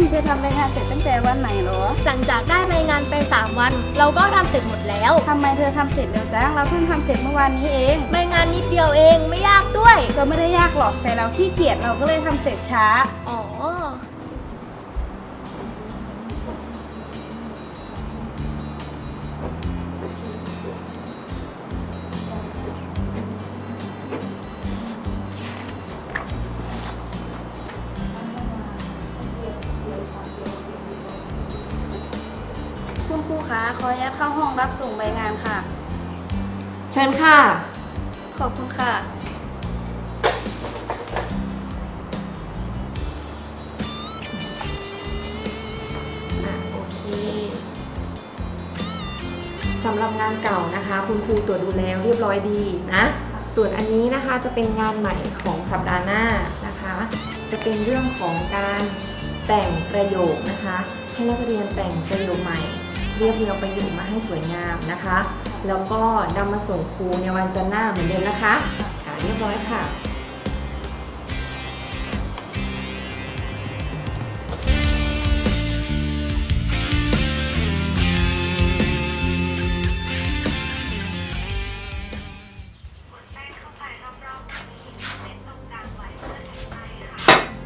มเธอทำรายงานเสร็จตั้งแต่วันไหนเหรอหลังจากได้ใบงานไป 3 วัน เราก็ทำเสร็จหมดแล้ว ทำไมเธอทำเสร็จเร็วจังเราเพิ่งทำเสร็จเมื่อวานนี้เองใบงานนิดเดียวเองไม่ยากด้วย เราไม่ได้ยากหรอกแต่เราขี้เกียจเราก็เลยทำเสร็จช้า อ๋อ คุณครูคะขออนุญาตเข้าห้องรับส่งใบงานค่ะ เชิญค่ะ ขอบคุณค่ะ อะโอเคสำหรับงานเก่านะคะ คุณครูตรวจดูแล้วเรียบร้อยดีนะ ส่วนอันนี้นะคะจะเป็นงานใหม่ของสัปดาห์หน้านะคะ จะเป็นเรื่องของการแต่งประโยคนะคะ ให้นักเรียนแต่งประโยคใหม่ เรียบเรียงประโยคมาให้สวยงามนะคะ แล้วก็นำมาส่งครูในวันจันทร์หน้าเหมือนเดิมนะคะค่ะเรียบร้อยค่ะ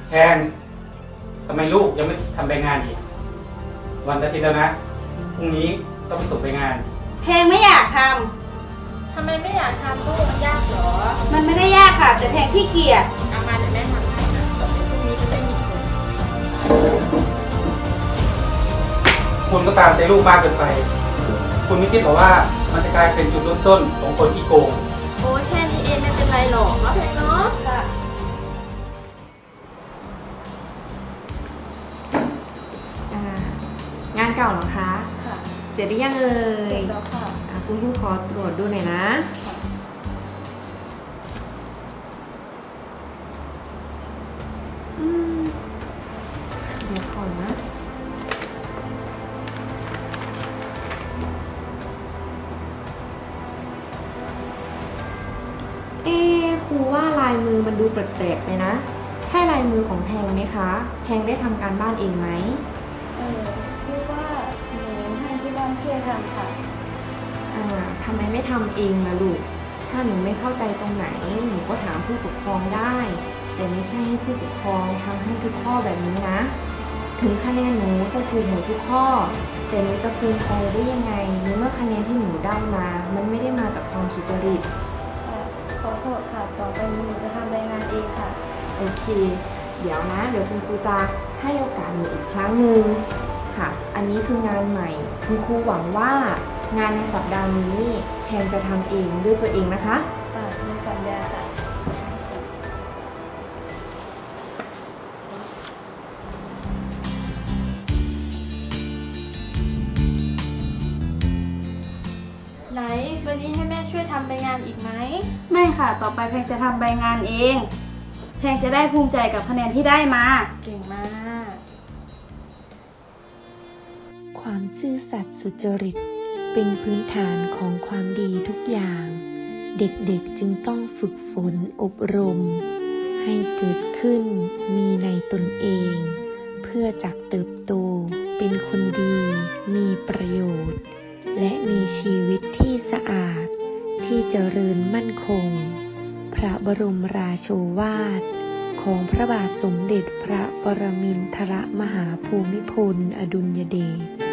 แทนทำไมลูกยังไม่ทำใบงานอีก วันอาทิตย์แล้วนะ พรุ่งนี้ต้องไปส่งใบงาน เพลงไม่อยากททำไมไม่อยากทำลูกมันยากเหรอำมันไม่ได้ยากค่ะ แต่เพลงขี้เกียจ เอามาเดี๋ยวแม่ทำให้นะต่อไปพรุ่งนี้จะไม่มีคนคุณก็ตามใจลูกมากเกินไป คุณไม่คิดหรอว่ามันจะกลายเป็นจุดเริ่มต้นของคนที่โกง โอ้ยแค่นี้เองไม่เป็นไรหรอกเนาะเพลงเร็จหรือยังเอ่เสร็ยจแล้วค่ะอะคุณครูขอตรวจดูหน่อยนะ อืมเดี๋ยวก่อนนะ เอ๊ะครูว่าลายมือมันดูแปลกๆไปนะ ใช่ลายมือของแพงไหมคะ แพงได้ทำการบ้านเองไหม เออคือว่าหนูให้ ที่บ้านช่วยทำค่ะ อ่าทำไมไม่ทำเองล่ะลูก ถ้าหนูไม่เข้าใจตรงไหน หนูก็ถามผู้ปกครองได้ แต่ไม่ใช่ให้ผู้ปกครองทำให้ทุกข้อแบบนี้นะ ถึงคะแนนหนูจะถูกหมดทุกข้อ แต่หนูจะภูมิใจได้ยังไงในเมื่อคะแนนที่หนูได้มา มันไม่ได้มาจากความสุจริต ค่ะ ขอโทษค่ะ ต่อไปนี้หนูจะทำรายงานเองค่ะ โอเค เดี๋ยวนะ เดี๋ยวคุณครูจะให้โอกาสหนูอีกครั้งหนึ่งค่ะ อันนี้คืองานใหม่ คุณครูหวังว่างานในสัปดาห์นี้แทนจะทำเองด้วยตัวเองนะคะ ค่ะหนูสัญญาค่ะ ไหนวันนี้ให้แม่ช่วยทำใบงานอีกไหม ไม่ค่ะ ต่อไปแพงจะทำใบงานเอง แพงจะได้ภูมิใจกับคะแนนที่ได้มา เก่งมาก ความซื่อสัตย์สุจริต เป็นพื้นฐานของความดีทุกอย่าง เด็กๆจึงต้องฝึกฝนอบรม ให้เกิดขึ้นมีในตนเอง เพื่อจักเติบโตเป็นคนดี มีประโยชน์ และมีชีวิตที่สะอาด ที่เจริญมั่นคง พระบรมราโชวาทของพระบาทสมเด็จพระปรมินทรมหาภูมิพล อดุลยเดช